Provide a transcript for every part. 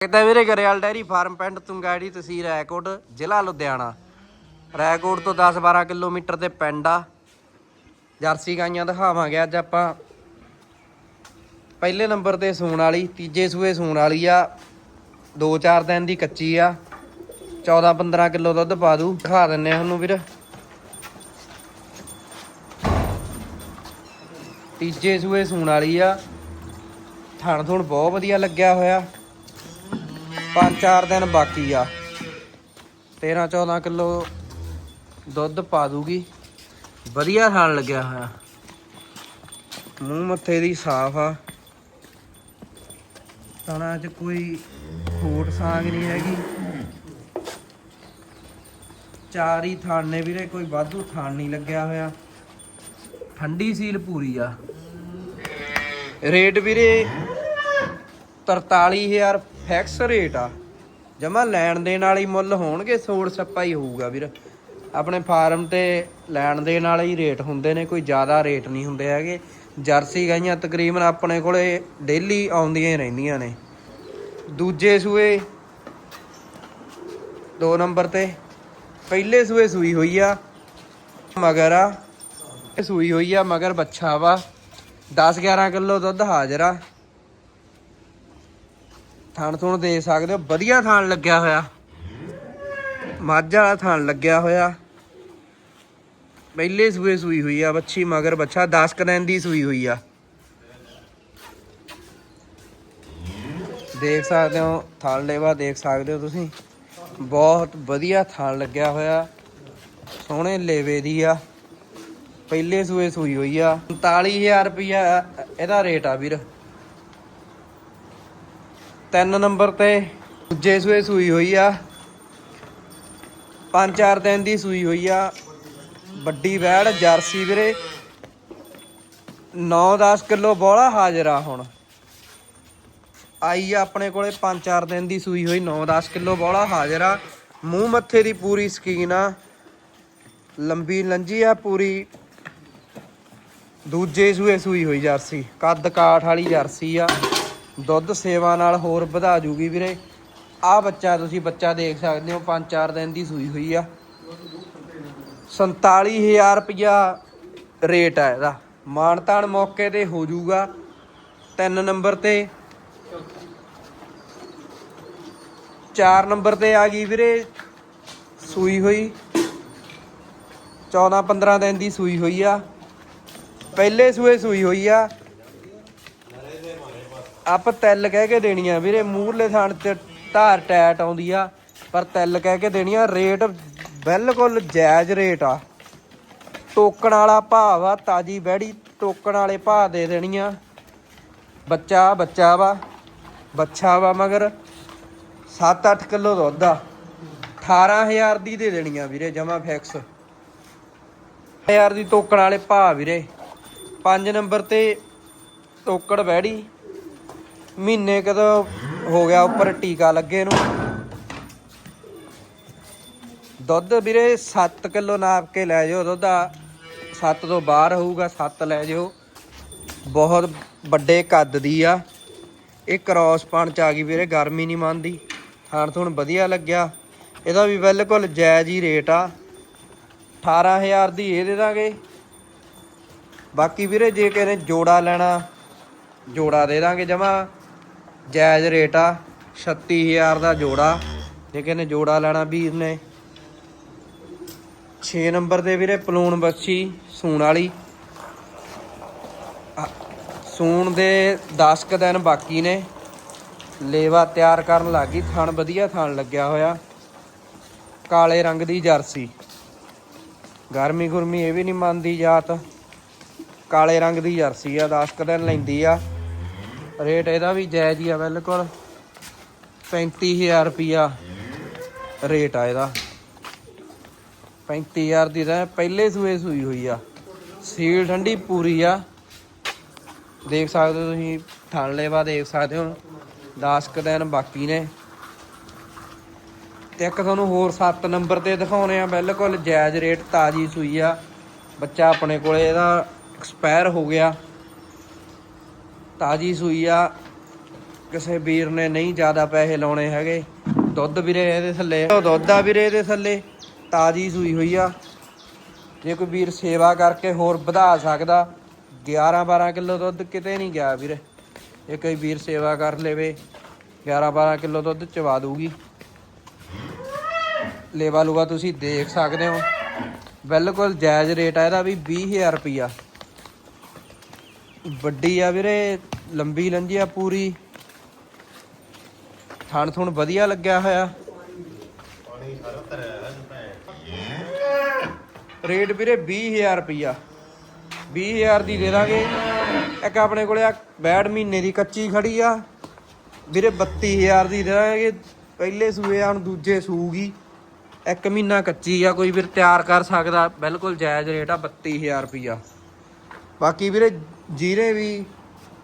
ਕਿਤੇ ਵੀਰੇ Grewal dairy farm ਪਿੰਡ ਤੁੰਗਾੜੀ ਤਹਿਸੀਲ ਰੈਕੋਟ ਜ਼ਿਲ੍ਹਾ ਲੁਧਿਆਣਾ। ਰੈਕੋਟ ਤੋਂ 10-12 ਕਿਲੋਮੀਟਰ ਦੇ ਪਿੰਡ ਆ। ਜਰਸੀ ਗਾਈਆਂ ਦਿਖਾਵਾਂਗੇ ਅੱਜ ਆਪਾਂ। ਪਹਿਲੇ ਨੰਬਰ ਤੇ ਸੂਣ ਵਾਲੀ, ਤੀਜੇ ਸੂਏ ਸੂਣ ਵਾਲੀ ਆ। 2-4 ਦਿਨ ਦੀ ਕੱਚੀ ਆ। 14-15 ਕਿਲੋ ਦੁੱਧ ਪਾ ਦੂ। ਦਿਖਾ ਦਿੰਨੇ ਆ ਤੁਹਾਨੂੰ ਵੀਰ। ਤੀਜੇ ਸੂਏ ਸੂਣ ਵਾਲੀ ਆ। ਥਣ ਥੁਣ ਬਹੁਤ ਵਧੀਆ ਲੱਗਿਆ ਹੋਇਆ। ਪੰਜ ਚਾਰ ਦਿਨ ਬਾਕੀ ਆ। 13 14 ਕਿਲੋ ਦੁੱਧ ਪਾ ਦੂਗੀ। ਵਧੀਆ ਖਾਣ ਲੱਗਿਆ ਹੋਇਆ। ਮੂੰਹ ਮੱਥੇ ਦੀ ਸਾਫ਼ ਆ। ਤਣਾ ਚ ਕੋਈ ਫੋਟ ਸਾਂਗ ਨਹੀਂ ਹੈਗੀ। ਚਾਰ ਹੀ ਥਾਣ ਨੇ ਵੀਰੇ, ਕੋਈ ਵਾਧੂ ਥਾਣ ਨਹੀਂ ਲੱਗਿਆ ਹੋਇਆ। ਠੰਡੀ ਸੀਲ ਪੂਰੀ ਆ। ਰੇਟ ਵੀਰੇ 43000 ਫਿਕਸ ਰੇਟ ਆ। ਜਮਾ ਲੈਣ ਦੇਣ ਵਾਲੀ ਮੁੱਲ ਹੋਣਗੇ, ਸੋੜ ਸੱਪਾ ਹੀ ਹੋਊਗਾ ਵੀਰ। ਆਪਣੇ ਫਾਰਮ ਤੇ ਲੈਣ ਦੇਣ ਵਾਲੇ ਹੀ ਰੇਟ ਹੁੰਦੇ ਨੇ, ਕੋਈ ਜ਼ਿਆਦਾ ਰੇਟ ਨਹੀਂ ਹੁੰਦੇ ਹੈਗੇ। ਜਰਸੀ ਗਾਈਆਂ ਤਕਰੀਬਨ ਆਪਣੇ ਕੋਲੇ ਡੇਲੀ ਆਉਂਦੀਆਂ ਹੀ ਰਹਿੰਦੀਆਂ ਨੇ। ਦੂਜੇ ਸੂਏ, ਦੋ ਨੰਬਰ ਤੇ, ਪਹਿਲੇ ਸੂਏ ਸੂਈ ਹੋਈ ਆ, ਮਗਰ ਆ, ਇਹ ਸੂਈ ਹੋਈ ਆ ਮਗਰ ਬੱਚਾ ਵਾ। 10 11 ਕਿਲੋ ਦੁੱਧ ਹਾਜ਼ਰ ਆ। ਥਣ ਥੁਣ ਦੇ ਸਕਦੇ ਹੋ। ਵਧੀਆ ਥਣ ਲੱਗਿਆ ਹੋਇਆ। ਮੱਝ ਵਾਲਾ ਥਣ ਲੱਗਿਆ ਹੋਇਆ। ਪਹਿਲੇ ਸੂਏ ਸੂਈ ਹੋਈ ਆ ਬੱਚੀ ਮਗਰ ਬੱਚਾ 10 ਕੁ ਦਿਨ ਦੀ ਸੂਈ ਹੋਈ ਆ। ਦੇਖ ਸਕਦੇ ਹੋ ਥਣ ਲੇਵਾ ਦੇਖ ਸਕਦੇ ਹੋ ਤੁਸੀਂ। ਬਹੁਤ ਵਧੀਆ ਥਣ ਲੱਗਿਆ ਹੋਇਆ। ਸੋਹਣੇ ਲੇਵੇ ਦੀ ਆ। ਪਹਿਲੇ ਸੂਏ ਸੂਈ ਹੋਈ ਆ। 39000 ਰੁਪਇਆ ਇਹਦਾ ਰੇਟ ਆ ਵੀਰ। ਤਿੰਨ ਨੰਬਰ ਤੇ ਦੂਜੇ ਸੂਏ ਸੂਈ ਹੋਈ ਆ। ਪੰਜ ਚਾਰ ਦਿਨ ਦੀ ਸੂਈ ਹੋਈ ਆ। ਵੱਡੀ ਵੈੜ, ਜਰਸੀ ਵੀਰੇ। 9-10 ਕਿਲੋ ਬੋਲਾ ਹਾਜ਼ਰ ਆ ਹੁਣ। ਆਈ ਆ ਆਪਣੇ ਕੋਲੇ 5-4 ਦਿਨ ਦੀ ਸੂਈ ਹੋਈ 9-10 ਕਿਲੋ ਬੋਲਾ ਹਾਜ਼ਰ ਆ। ਮੂੰਹ ਮੱਥੇ ਦੀ ਪੂਰੀ ਸਕੀਨ ਆ। ਲੰਬੀ ਲੰਜੀ ਆ ਪੂਰੀ। ਦੂਜੇ ਸੂਏ ਸੂਈ ਹੋਈ ਜਰਸੀ, ਕੱਦ ਕਾਠ ਵਾਲੀ ਜਰਸੀ ਆ। ਦੁੱਧ ਸੇਵਾ ਨਾਲ ਹੋਰ ਵਧਾ ਜੂਗੀ ਵੀਰੇ। ਆ ਬੱਚਾ ਤੁਸੀਂ ਬੱਚਾ ਦੇਖ ਸਕਦੇ ਹੋ 5-4 ਦਿਨ ਦੀ ਸੂਈ ਹੋਈ ਆ। 47000 ਰੁਪਇਆ ਰੇਟ ਆ ਇਹਦਾ। ਮਾਨਤਾਨ ਮੌਕੇ ਤੇ ਹੋ ਜਾਊਗਾ ਤਿੰਨ ਨੰਬਰ ਤੇ। 4 ਨੰਬਰ ਤੇ ਆ ਗਈ ਵੀਰੇ। ਸੂਈ ਹੋਈ। 14 15 ਦਿਨ ਦੀ ਸੂਈ ਹੋਈ ਆ। ਪਹਿਲੇ ਸੂਏ ਸੂਈ ਹੋਈ ਆ। ਆਪਾਂ ਤਿਲ ਕਹਿ ਕੇ ਦੇਣੀ ਆ ਵੀਰੇ ਮੂਰਲੇ ਥਾਣ ਤੇ ਧਾਰ ਟੈਟ ਆਉਂਦੀ ਆ, ਪਰ ਤਿਲ ਕਹਿ ਕੇ ਦੇਣੀ ਆ ਰੇਟ ਬਿਲਕੁਲ ਜਾਇਜ਼ ਰੇਟ ਆ। ਟੋਕਣ ਵਾਲਾ ਭਾਅ ਆ ਤਾਜੀ ਬਹਿੜੀ ਟੋਕਣ ਵਾਲੇ ਭਾਅ ਦੇ ਦੇਣੀ ਆ ਬੱਚਾ ਬੱਚਾ ਵਾ ਬੱਚਾ ਵਾ ਮਗਰ 7-8 ਕਿਲੋ ਦੁੱਧ ਆ। 18000 ਦੀ ਦੇ ਦੇਣੀ ਆ ਵੀਰੇ, ਜਮਾ ਫਿਕਸ 1000 ਦੀ ਟੋਕਣ ਵਾਲੇ ਭਾਅ ਵੀਰੇ 5 ਨੰਬਰ ਤੇ ਟੋਕੜ ਬਹਿੜੀ ਮਹੀਨੇ ਕਦੋਂ ਹੋ ਗਿਆ ਉੱਪਰ ਟੀਕਾ ਲੱਗੇ ਨੂੰ? ਦੁੱਧ ਵੀਰੇ 7 ਕਿਲੋ ਨਾਪ ਕੇ ਲੈ ਜਾਓ ਦੁੱਧ ਆ 7 ਤੋਂ ਬਾਹਰ ਹੋਊਗਾ 7 ਲੈ ਜਾਓ। ਬਹੁਤ ਵੱਡੇ ਕੱਦ ਦੀ ਆ। ਇਹ ਕ੍ਰਾਸ ਪਣ ਚ ਆ ਗਈ ਵੀਰੇ, ਗਰਮੀ ਨਹੀਂ ਮੰਨਦੀ। ਖਾਣ ਥੁਣ ਵਧੀਆ ਲੱਗਿਆ। ਇਹਦਾ ਵੀ ਬਿਲਕੁਲ ਜਾਇਜ਼ ਹੀ ਰੇਟ ਆ। 18000 ਦੀ ਇਹ ਦੇ ਦਾਂਗੇ। ਬਾਕੀ ਵੀਰੇ ਜੇ ਕਿਸੇ ਨੇ ਜੋੜਾ ਲੈਣਾ, ਜੋੜਾ ਦੇ ਦਾਂਗੇ ਜਮਾ। ਜਾਇਜ਼ ਰੇਟ ਆ 36000 ਦਾ ਜੋੜਾ। ਜੇ ਕਿਸੇ ਨੇ ਜੋੜਾ ਲੈਣਾ ਵੀਰ ਨੇ। 6 ਨੰਬਰ ਦੇ ਵੀਰੇ ਪਲੂਣ ਬੱਛੀ ਸੂਣ ਵਾਲੀ। ਸੂਣ ਦੇ 10 ਕ ਦਿਨ ਬਾਕੀ ਨੇ। ਲੇਵਾ ਤਿਆਰ ਕਰਨ ਲੱਗੀ ਥਣ ਵਧੀਆ ਥਣ ਲੱਗਿਆ ਹੋਇਆ। ਕਾਲੇ ਰੰਗ ਦੀ ਜਰਸੀ। ਗਰਮੀ ਗੁਰਮੀ ਇਹ ਵੀ ਨਹੀਂ ਮੰਨਦੀ ਜਾਤ। ਕਾਲੇ ਰੰਗ ਦੀ ਜਰਸੀ ਆ 10 ਕ ਦਿਨ ਲੈਂਦੀ ਆ। ਰੇਟ ਇਹਦਾ ਵੀ ਜਾਇਜ਼ ਹੀ ਆ ਬਿਲਕੁਲ। 35000 ਰੁਪਿਆ ਰੇਟ ਆ ਇਹਦਾ। 35000 ਦੀ ਤਾਂ ਪਹਿਲੇ ਸੂਏ ਸੂਈ ਹੋਈ ਆ। ਸੀਲ ਠੰਡੀ ਪੂਰੀ ਆ। ਦੇਖ ਸਕਦੇ ਹੋ ਤੁਸੀਂ ਥਣ ਲੇਵਾ ਦੇਖ ਸਕਦੇ ਹੋ 10 ਕ ਦਿਨ ਬਾਕੀ ਨੇ। ਤੇ ਇੱਕ ਤੁਹਾਨੂੰ ਹੋਰ 7 ਨੰਬਰ ਤੇ ਦਿਖਾਉਣੇ ਆ, ਬਿਲਕੁਲ ਜਾਇਜ਼ ਰੇਟ ਤਾਜੀ ਸੂਈ ਆ। ਬੱਚਾ ਆਪਣੇ ਕੋਲੇ ਇਹਦਾ ਐਕਸਪਾਇਰ ਹੋ ਗਿਆ। ਤਾਜੀ ਸੂਈ ਆ। ਕਿਸੇ ਵੀਰ ਨੇ ਨਹੀਂ ਜ਼ਿਆਦਾ ਪੈਸੇ ਲਾਉਣੇ ਹੈਗੇ। ਦੁੱਧ ਵੀਰੇ ਇਹਦੇ ਥੱਲੇ। ਦੁੱਧ ਆ ਵੀਰੇ ਇਹਦੇ ਥੱਲੇ। ਤਾਜੀ ਸੂਈ ਹੋਈ ਆ। ਜੇ ਕੋਈ ਵੀਰ ਸੇਵਾ ਕਰਕੇ ਹੋਰ ਵਧਾ ਸਕਦਾ 11 12 ਕਿਲੋ ਦੁੱਧ ਕਿਤੇ ਨਹੀਂ ਗਿਆ ਵੀਰੇ। ਇਹ ਕੋਈ ਵੀਰ ਸੇਵਾ ਕਰ ਲਵੇ 11 12 ਕਿਲੋ ਦੁੱਧ ਚਵਾ ਦੂਗੀ ਲੇਵਾ ਲੂਗਾ ਤੁਸੀਂ ਦੇਖ ਸਕਦੇ ਹੋ। ਬਿਲਕੁਲ ਜਾਇਜ਼ ਰੇਟ ਆ ਇਹਦਾ ਵੀ 20000 ਰੁਪਿਆ ਵੱਡੀ ਆ ਵੀਰੇ, ਲੰਬੀ ਲੰਜੀ ਆ ਪੂਰੀ। ਥਣ ਥੁਣ ਵਧੀਆ ਲੱਗਿਆ ਹੋਇਆ। ਰੇਟ ਵੀਰੇ 20000 ਰੁਪਿਆ 20000 ਦੀ ਦੇ ਦਾਂਗੇ। ਇੱਕ ਆਪਣੇ ਕੋਲੇ ਆ ਬੈੜ ਮਹੀਨੇ ਦੀ ਕੱਚੀ ਖੜੀ ਆ। ਵੀਰੇ 32000 ਦੀ ਦੇ ਦਾਂਗੇ। ਪਹਿਲੇ ਸੂਏ ਆ, ਹੁਣ ਦੂਜੇ ਸੂਗੀ। ਇੱਕ ਮਹੀਨਾ ਕੱਚੀ ਆ, ਕੋਈ ਵੀਰ ਤਿਆਰ ਕਰ ਸਕਦਾ। ਬਿਲਕੁਲ ਜਾਇਜ਼ ਰੇਟ ਆ 32000 ਰੁਪਿਆ ਬਾਕੀ ਵੀਰੇ ਜਿਹਨੇ ਵੀ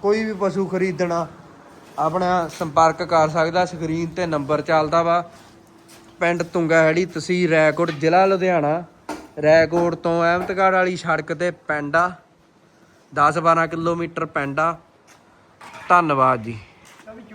ਕੋਈ ਵੀ ਪਸ਼ੂ ਖਰੀਦਣਾ, ਆਪਣਾ ਸੰਪਰਕ ਕਰ ਸਕਦਾ, ਸਕਰੀਨ ਤੇ ਨੰਬਰ ਚੱਲਦਾ ਵਾ। ਪਿੰਡ ਤੁੰਗਾਹੜੀ, ਤਹਿਸੀਲ ਰੈਕੋਟ ਜ਼ਿਲ੍ਹਾ ਲੁਧਿਆਣਾ। ਰੈਕੋਟ ਤੋਂ ਅਹਿਮਦਗੜ੍ਹ ਵਾਲੀ ਸੜਕ ਤੇ ਪਿੰਡ ਆ। 10 12 ਕਿਲੋਮੀਟਰ ਪਿੰਡ ਆ। ਧੰਨਵਾਦ ਜੀ।